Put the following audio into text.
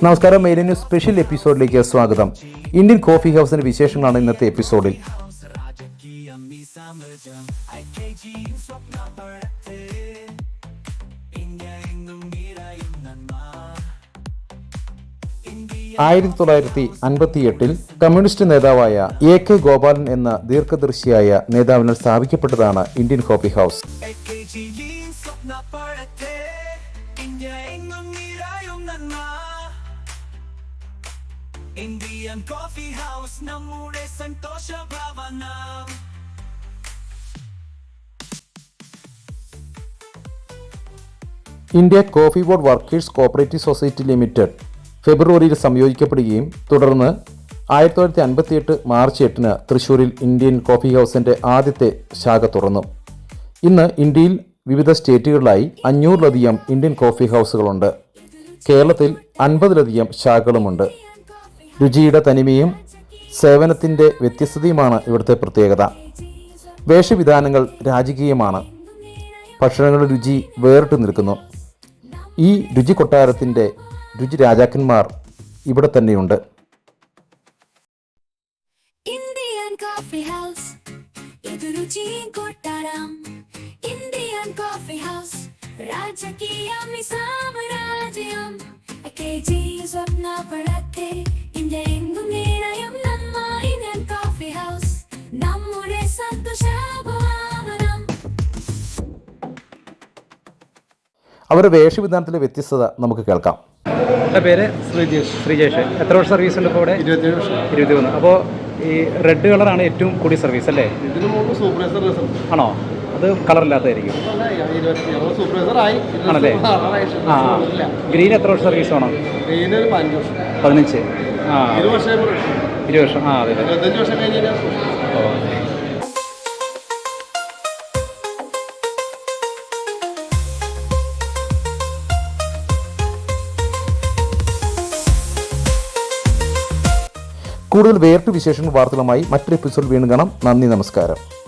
നമസ്കാരം മെയിലിൻ news special എപ്പിസോഡിലേക്ക് സ്വാഗതം. ഇന്ത്യൻ കോഫി ഹൗസിന്റെ വിശേഷങ്ങളാണ് ഇന്നത്തെ എപ്പിസോഡിൽ. ആയിരത്തി തൊള്ളായിരത്തി അൻപത്തി എട്ടിൽ കമ്മ്യൂണിസ്റ്റ് നേതാവായ എ കെ ഗോപാലൻ എന്ന ദീർഘദർശിയായ നേതാവിനാൽ സ്ഥാപിക്കപ്പെട്ടതാണ് Indian coffee house. Indian coffee house നമ്മുടെ സന്തോഷ ഭവന India coffee board workers cooperative society limited ഫെബ്രുവരിയിൽ സംയോജിക്കപ്പെടുകയും തുടർന്ന് ആയിരത്തി തൊള്ളായിരത്തി അൻപത്തിയെട്ട് മാർച്ച് എട്ടിന് തൃശ്ശൂരിൽ ഇന്ത്യൻ കോഫി ഹൗസിന്റെ ആദ്യത്തെ ശാഖ തുറന്നു. ഇന്ന് ഇന്ത്യയിൽ വിവിധ സ്റ്റേറ്റുകളിലായി അഞ്ഞൂറിലധികം ഇന്ത്യൻ കോഫി ഹൗസുകളുണ്ട്. കേരളത്തിൽ അൻപതിലധികം ശാഖകളുമുണ്ട്. രുചിയുടെ തനിമയും സേവനത്തിന്റെ വ്യത്യസ്തതയുമാണ് ഇവിടുത്തെ പ്രത്യേകത. വേഷവിധാനങ്ങൾ രാജകീയമാണ്. ഭക്ഷണങ്ങളുടെ രുചി വേറിട്ട് നിൽക്കുന്നു. ഈ രുചി കൊട്ടാരത്തിന്റെ രുചി രാജാക്കന്മാർ ഇവിടെ തന്നെയുണ്ട്. Indian Coffee House ഇത് രുചിയും കൊട്ടാരം. രാജകീയം ഈ സാമ്രാജ്യം അവരുടെ വേഷവിധാനത്തിലെ വ്യത്യസ്തത നമുക്ക് കേൾക്കാം. എന്റെ പേര് ശ്രീജേഷ് ശ്രീജേഷ്. എത്ര വർഷം സർവീസ് ഉണ്ട് ഇപ്പോൾ ഇവിടെ? ഇരുപത്തി മൂന്ന് അപ്പോൾ ഈ റെഡ് കളറാണ് ഏറ്റവും കൂടിയ സർവീസ് അല്ലേ? ഇതിന് മുമ്പ് സൂപ്പർവൈസർ റിസൾട്ട് ആണോ? അത് കളറില്ലാത്തതായിരിക്കും ആണല്ലേ? ആ ഗ്രീൻ എത്ര വർഷം സർവീസ് വേണം? പതിനഞ്ച് ആ. ഇരുപത് വർഷം. ആ അതെ ഓ കൂടുതൽ വേറിട്ട് വിശേഷങ്ങൾ വാർത്തകളുമായി മറ്റൊരു എപ്പിസോഡ് വീണ്ടും കാണാം. നന്ദി നമസ്കാരം.